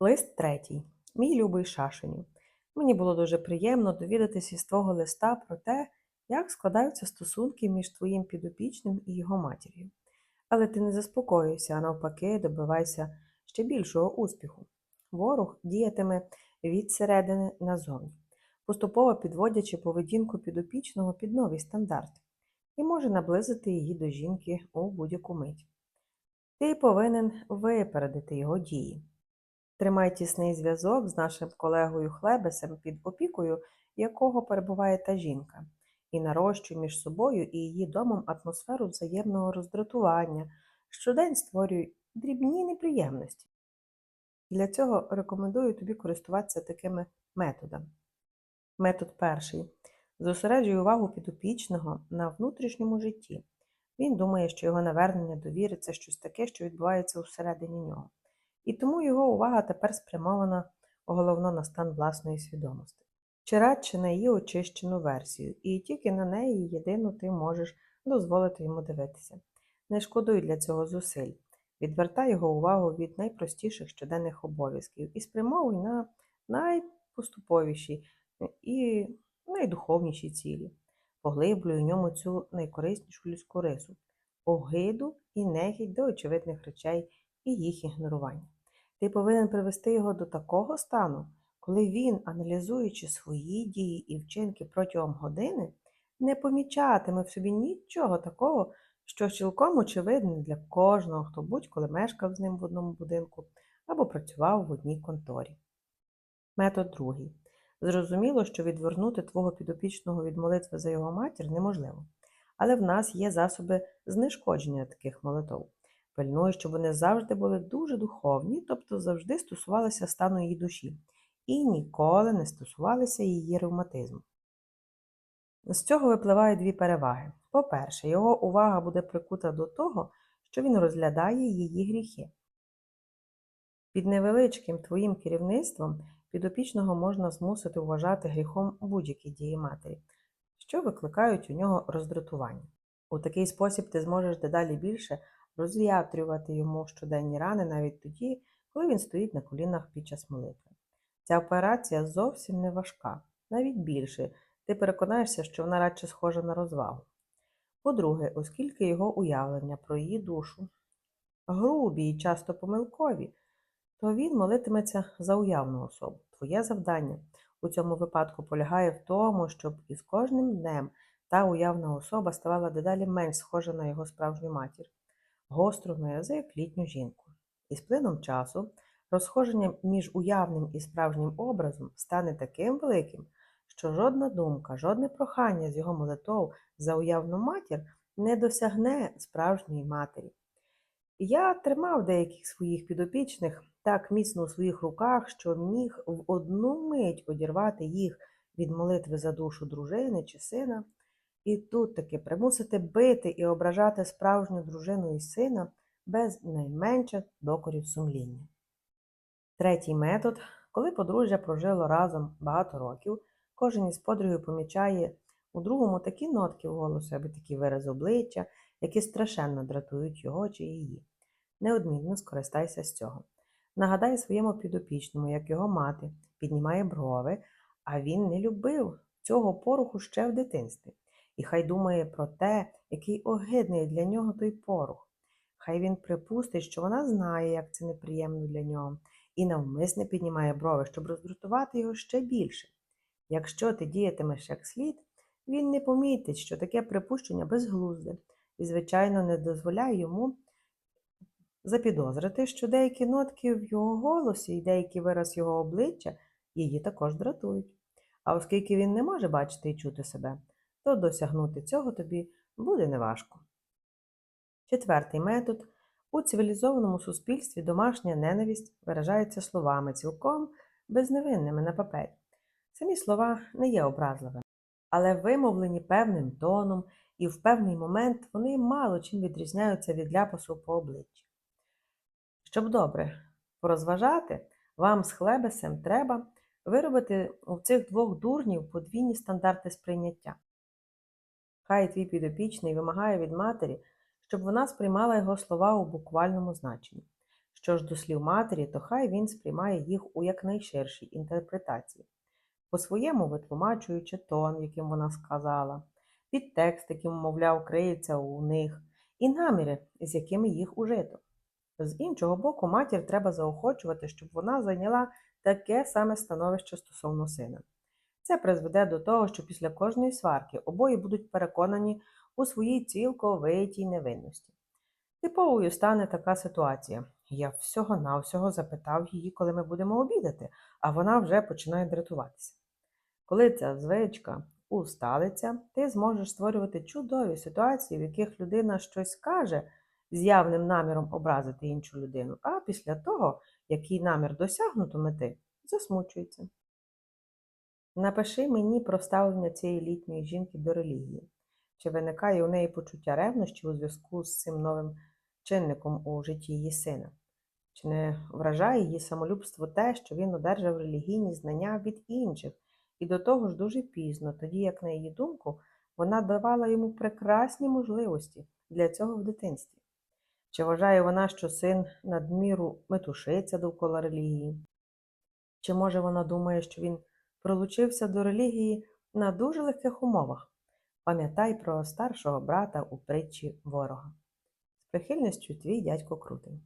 Лист третій. Мій любий Шашеню. Мені було дуже приємно довідатися із твого листа про те, як складаються стосунки між твоїм підопічним і його матір'ю. Але ти не заспокоюйся, а навпаки, добивайся ще більшого успіху. Ворог діятиме від середини назовні, поступово підводячи поведінку підопічного під нові стандарти, і може наблизити її до жінки у будь-яку мить. Ти повинен випередити його дії. Тримай тісний зв'язок з нашим колегою Хлебесем, під опікою якого перебуває та жінка, і нарощуй між собою і її домом атмосферу взаємного роздратування, щодень створюй дрібні неприємності. Для цього рекомендую тобі користуватися такими методами. Метод перший. Зосереджуй увагу підопічного на внутрішньому житті. Він думає, що його навернення довіри це щось таке, що відбувається усередині нього. І тому його увага тепер спрямована головно на стан власної свідомості. Чи радше на її очищену версію, і тільки на неї єдину ти можеш дозволити йому дивитися. Не шкодуй для цього зусиль. Відвертай його увагу від найпростіших щоденних обов'язків і спрямовуй на найпоступовіші і найдуховніші цілі. Поглиблюй у ньому цю найкориснішу людську рису огиду і нехідь до очевидних речей і їх ігнорування. Ти повинен привести його до такого стану, коли він, аналізуючи свої дії і вчинки протягом години, не помічатиме в собі нічого такого, що цілком очевидне для кожного, хто будь-коли мешкав з ним в одному будинку або працював в одній конторі. Метод другий. Зрозуміло, що відвернути твого підопічного від молитви за його матір неможливо, але в нас є засоби знешкодження таких молитов. Пильнуй, щоб вони завжди були дуже духовні, тобто завжди стосувалися стану її душі, і ніколи не стосувалися її ревматизму. З цього випливають дві переваги. По-перше, його увага буде прикута до того, що він розглядає її гріхи. Під невеличким твоїм керівництвом підопічного можна змусити вважати гріхом будь-які дії матері, що викликають у нього роздратування. У такий спосіб ти зможеш дедалі більше розв'ятрювати йому щоденні рани навіть тоді, коли він стоїть на колінах під час молитви. Ця операція зовсім не важка, навіть більше, ти переконаєшся, що вона радше схожа на розвагу. По-друге, оскільки його уявлення про її душу грубі і часто помилкові, то він молитиметься за уявну особу. Твоє завдання у цьому випадку полягає в тому, щоб із кожним днем та уявна особа ставала дедалі менш схожа на його справжню матір, гостру на язик літню жінку. І з плином часу розхоження між уявним і справжнім образом стане таким великим, що жодна думка, жодне прохання з його молитов за уявну матір не досягне справжньої матері. Я тримав деяких своїх підопічних так міцно у своїх руках, що міг в одну мить одірвати їх від молитви за душу дружини чи сина, і тут таки примусити бити і ображати справжню дружину і сина без найменших докорів сумління. Третій метод, коли подружжя прожило разом багато років, кожен із подругів помічає у другому такі нотки в голосу, або такі вирази обличчя, які страшенно дратують його чи її. Неодмінно скористайся з цього. Нагадай своєму підопічному, як його мати піднімає брови, а він не любив цього поруху ще в дитинстві. І хай думає про те, який огидний для нього той порух. Хай він припустить, що вона знає, як це неприємно для нього, і навмисне піднімає брови, щоб роздратувати його ще більше. Якщо ти діятимеш як слід, він не помітить, що таке припущення безглузде, і, звичайно, не дозволяє йому запідозрити, що деякі нотки в його голосі і деякий вираз його обличчя її також дратують. А оскільки він не може бачити і чути себе, то досягнути цього тобі буде неважко. Четвертий метод. У цивілізованому суспільстві домашня ненависть виражається словами цілком безневинними на папері. Самі слова не є образливими, але вимовлені певним тоном, і в певний момент вони мало чим відрізняються від ляпасу по обличчі. Щоб добре порозважати, вам з хлебесем треба виробити у цих двох дурнів подвійні стандарти сприйняття. Хай твій підопічний вимагає від матері, щоб вона сприймала його слова у буквальному значенні, Що ж до слів матері, то хай він сприймає їх у якнайширшій інтерпретації, по-своєму витлумачуючи тон, яким вона сказала, підтекст, яким, мовляв, криється у них, і наміри, з якими їх ужито. З іншого боку, матір треба заохочувати, щоб вона зайняла таке саме становище стосовно сина. Це призведе до того, що після кожної сварки обоє будуть переконані у своїй цілковитій невинності. Типовою стане така ситуація. Я всього-навсього запитав її, коли ми будемо обідати, а вона вже починає дратуватися. Коли ця звичка усталиться, ти зможеш створювати чудові ситуації, в яких людина щось каже з явним наміром образити іншу людину, а після того, як її намір досягнуто мети, засмучується. Напиши мені про ставлення цієї літньої жінки до релігії. Чи виникає у неї почуття ревнощі у зв'язку з цим новим чинником у житті її сина? Чи не вражає її самолюбство те, що він одержав релігійні знання від інших, і до того ж дуже пізно, тоді як, на її думку, вона давала йому прекрасні можливості для цього в дитинстві? Чи вважає вона, що син надміру метушиться довкола релігії? Чи може вона думає, що він пролучився до релігії на дуже легких умовах? Пам'ятай про старшого брата у притчі ворога. З прихильністю твій дядько Крутий.